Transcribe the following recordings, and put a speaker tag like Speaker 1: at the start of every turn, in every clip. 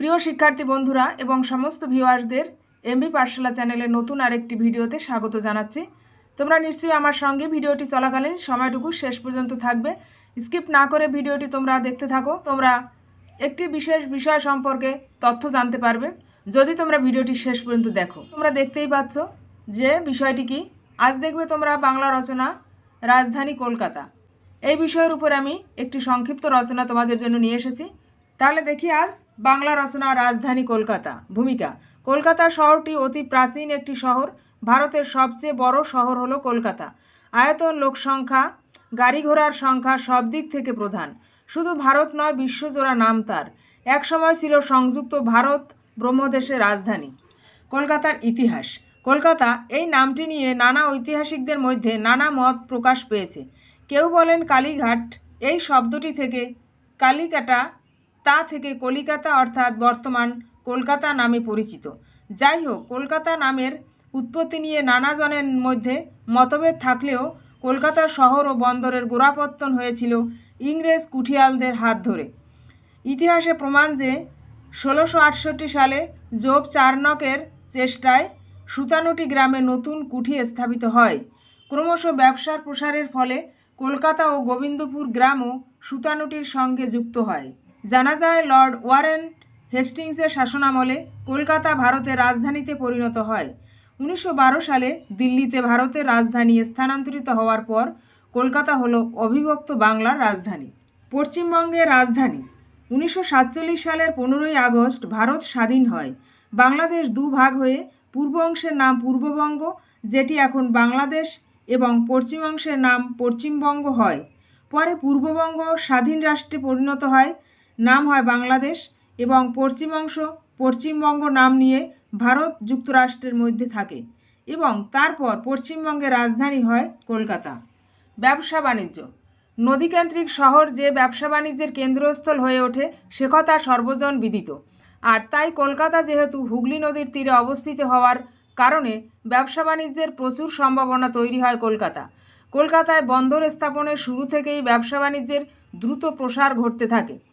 Speaker 1: প্রিয় শিক্ষার্থী বন্ধুরা এবং সমস্ত ভিউয়ার্সদের এমবি পাঠশালা চ্যানেলের নতুন আরেকটি ভিডিওতে স্বাগত জানাচ্ছি। তোমরা নিশ্চয়ই আমার সঙ্গে ভিডিওটি চলাকালীন সময়টুকু শেষ পর্যন্ত থাকবে। স্কিপ না করে ভিডিওটি তোমরা দেখতে থাকো। তোমরা একটি বিশেষ বিষয় সম্পর্কে তথ্য জানতে পারবে। যদি তোমরা ভিডিওটি শেষ পর্যন্ত দেখো, তোমরা দেখতেই পাচ্ছ যে বিষয়টি কি। আজ দেখবে তোমরা বাংলা রচনা, রাজধানী কলকাতা। এই বিষয়ের উপর আমি একটি সংক্ষিপ্ত রচনা তোমাদের জন্য নিয়ে এসেছি। তাহলে দেখি আজ বাংলা রচনা রাজধানী কলকাতা। ভূমিকা, কলকাতা শহরটি অতি প্রাচীন একটি শহর, ভারতের সবচেয়ে বড় শহর হলো কলকাতা। আয়তন লোকসংখ্যা, গাড়ি ঘোড়ার সংখ্যা সব দিক থেকে প্রধান। শুধু ভারত নয়, বিশ্বজোড়া নাম তার। একসময় ছিল সংযুক্ত ভারত ব্রহ্মদেশের রাজধানী। কলকাতার ইতিহাস, কলকাতা এই নামটি নিয়ে নানা ঐতিহাসিকদের মধ্যে নানা মত প্রকাশ পেয়েছে। কেউ বলেন কালীঘাট, এই শব্দটি থেকে কালিকাটা তা থেকে কলিকাতা অর্থাৎ বর্তমান কলকাতা নামে পরিচিত। যাই হোক কলকাতা নামের উৎপত্তি নিয়ে নানাজনের মধ্যে মতভেদ থাকলেও কলকাতা শহর ও বন্দরের গোড়াপত্তন হয়েছিল ইংরেজ কুঠিয়ালদের হাত ধরে। ইতিহাসে প্রমাণ যে ষোলোশো আটষট্টি সালে জোব চার্নকের চেষ্টায় সুতানুটি গ্রামে নতুন কুঠি স্থাপিত হয়। ক্রমশ ব্যবসার প্রসারের ফলে কলকাতা ও গোবিন্দপুর গ্রামও সুতানুটির সঙ্গে যুক্ত হয়। জানা যায় লর্ড ওয়ারেন হেস্টিংসের শাসনামলে কলকাতা ভারতের রাজধানীতে পরিণত হয়। উনিশশো বারো সালে দিল্লিতে ভারতের রাজধানী স্থানান্তরিত হওয়ার পর কলকাতা হলো অবিভক্ত বাংলার রাজধানী। পশ্চিমবঙ্গের রাজধানী। উনিশশো সাতচল্লিশ সালের পনেরোই আগস্ট ভারত স্বাধীন হয়। বাংলাদেশ দু ভাগ হয়ে পূর্ব অংশের নাম পূর্ববঙ্গ, যেটি এখন বাংলাদেশ, এবং পশ্চিম অংশের নাম পশ্চিমবঙ্গ হয়। পরে পূর্ববঙ্গ স্বাধীন রাষ্ট্রে পরিণত হয়। নাম হয় বাংলাদেশ এবং পশ্চিম অংশ পশ্চিমবঙ্গ নাম নিয়ে ভারত যুক্তরাষ্ট্রের মধ্যে থাকে এবং তারপর পশ্চিমবঙ্গের রাজধানী হয় কলকাতা। ব্যবসা বাণিজ্য। নদীকেন্দ্রিক শহর যে ব্যবসা বাণিজ্যের কেন্দ্রস্থল হয়ে ওঠে সে কথা সর্বজন বিদিত। আর তাই কলকাতা যেহেতু হুগলি নদীর তীরে অবস্থিত হওয়ার কারণে ব্যবসা বাণিজ্যের প্রচুর সম্ভাবনা তৈরি হয় কলকাতা। কলকাতায় বন্দর স্থাপনের শুরু থেকেই ব্যবসা বাণিজ্যের দ্রুত প্রসার ঘটতে থাকে।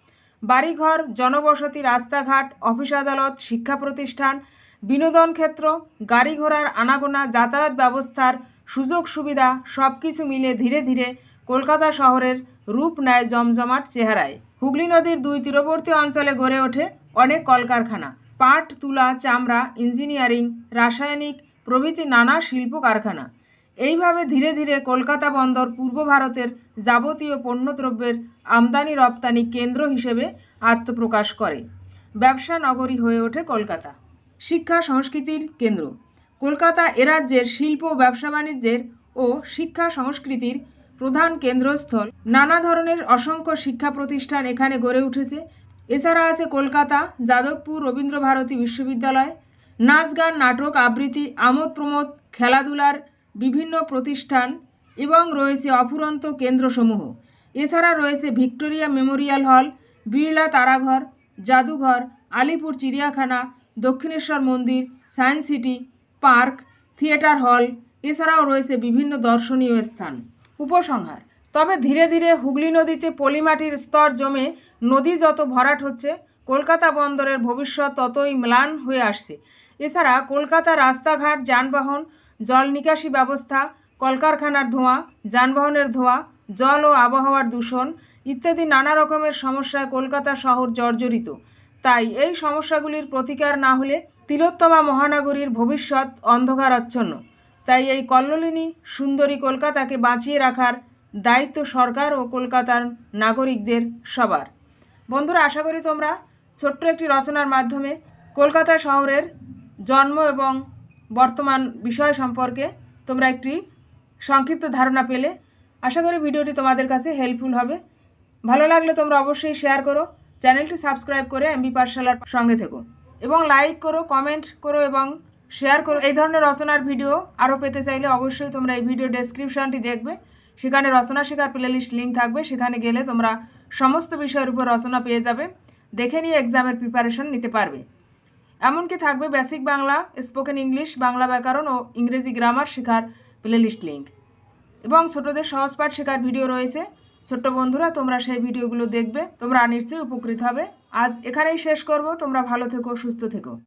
Speaker 1: বাড়িঘর, জনবসতি, রাস্তাঘাট, অফিস আদালত, শিক্ষা প্রতিষ্ঠান, বিনোদন ক্ষেত্র, গাড়ি ঘোড়ার আনাগোনা, যাতায়াত ব্যবস্থার সুযোগ সুবিধা সব কিছু মিলে ধীরে ধীরে কলকাতা শহরের রূপ নেয় জমজমাট চেহারায়। হুগলি নদীর দুই তীরবর্তী অঞ্চলে গড়ে ওঠে অনেক কলকারখানা। পাট, তুলা, চামড়া, ইঞ্জিনিয়ারিং, রাসায়নিক প্রভৃতি নানা শিল্প কারখানা এইভাবে ধীরে ধীরে কলকাতা বন্দর পূর্ব ভারতের যাবতীয় পণ্যদ্রব্যের আমদানি রপ্তানি কেন্দ্র হিসেবে আত্মপ্রকাশ করে। ব্যবসা নগরী হয়ে ওঠে কলকাতা। শিক্ষা সংস্কৃতির কেন্দ্র। কলকাতা এ রাজ্যের শিল্প, ব্যবসা বাণিজ্যের ও শিক্ষা সংস্কৃতির প্রধান কেন্দ্রস্থল। নানা ধরনের অসংখ্য শিক্ষা প্রতিষ্ঠান এখানে গড়ে উঠেছে। এছাড়া আছে কলকাতা, যাদবপুর রবীন্দ্র ভারতী বিশ্ববিদ্যালয়, নাচ গান, নাটক আবৃত্তি, আমোদ প্রমোদ, খেলাধুলার বিভিন্ন প্রতিষ্ঠান এবং রয়েছে অফুরন্ত কেন্দ্রসমূহ। এছাড়া রয়েছে ভিক্টোরিয়া মেমোরিয়াল হল, বিড়লা তারাঘর, জাদুঘর, আলিপুর চিড়িয়াখানা, দক্ষিণেশ্বর মন্দির, সায়েন্স সিটি, পার্ক, থিয়েটার হল, এছাড়াও রয়েছে বিভিন্ন দর্শনীয় স্থান। উপসংহার, তবে ধীরে ধীরে হুগলি নদীতে পলিমাটির স্তর জমে নদী যত ভরাট হচ্ছে, কলকাতা বন্দরের ভবিষ্যৎ ততই ম্লান হয়ে আসছে। এছাড়া কলকাতা রাস্তাঘাট যানবাহন জল নিকাশি ব্যবস্থা, কলকারখানার ধোঁয়া, যানবাহনের ধোঁয়া, জল ও আবহাওয়ার দূষণ ইত্যাদি নানা রকমের সমস্যায় কলকাতা শহর জর্জরিত। তাই এই সমস্যাগুলির প্রতিকার না হলে তিলোত্তমা মহানগরীর ভবিষ্যৎ অন্ধকারাচ্ছন্ন। তাই এই কল্লোলিনী সুন্দরী কলকাতাকে বাঁচিয়ে রাখার দায়িত্ব সরকার ও কলকাতার নাগরিকদের সবার। বন্ধুরা, আশা করি তোমরা ছোট্ট একটি রচনার মাধ্যমে কলকাতা শহরের জন্ম এবং বর্তমান বিষয় সম্পর্কে তোমরা একটি সংক্ষিপ্ত ধারণা পেলে। আশা করি ভিডিওটি তোমাদের কাছে হেল্পফুল হবে। ভালো লাগলে তোমরা অবশ্যই শেয়ার করো, চ্যানেলটি সাবস্ক্রাইব করে এমবি পাঠশালার সঙ্গে থেকো। এবং লাইক করো কমেন্ট করো এবং শেয়ার করো। এই ধরনের রচনার ভিডিও আরও পেতে চাইলে অবশ্যই তোমরা এই ভিডিও ডেসক্রিপশনটি দেখবে। সেখানে রচনা শেখার প্লেলিস্ট লিঙ্ক থাকবে। সেখানে গেলে তোমরা সমস্ত বিষয়ের উপর রচনা পেয়ে যাবে। দেখে নিয়ে এক্সামের প্রিপারেশন নিতে পারবে। এমনকি থাকবে basic Bangla spoken English Bangla ব্যাকরণ ও ইংরেজি গ্রামার শেখার প্লেলিস্ট লিঙ্ক এবং ছোটদের সহজ পাঠ শেখার ভিডিও রয়েছে। ছোট্ট বন্ধুরা, তোমরা সেই ভিডিওগুলো দেখবে। তোমরা নিশ্চয়ই উপকৃত হবে। আজ এখানেই শেষ করব। তোমরা ভালো থেকো, সুস্থ থেকো।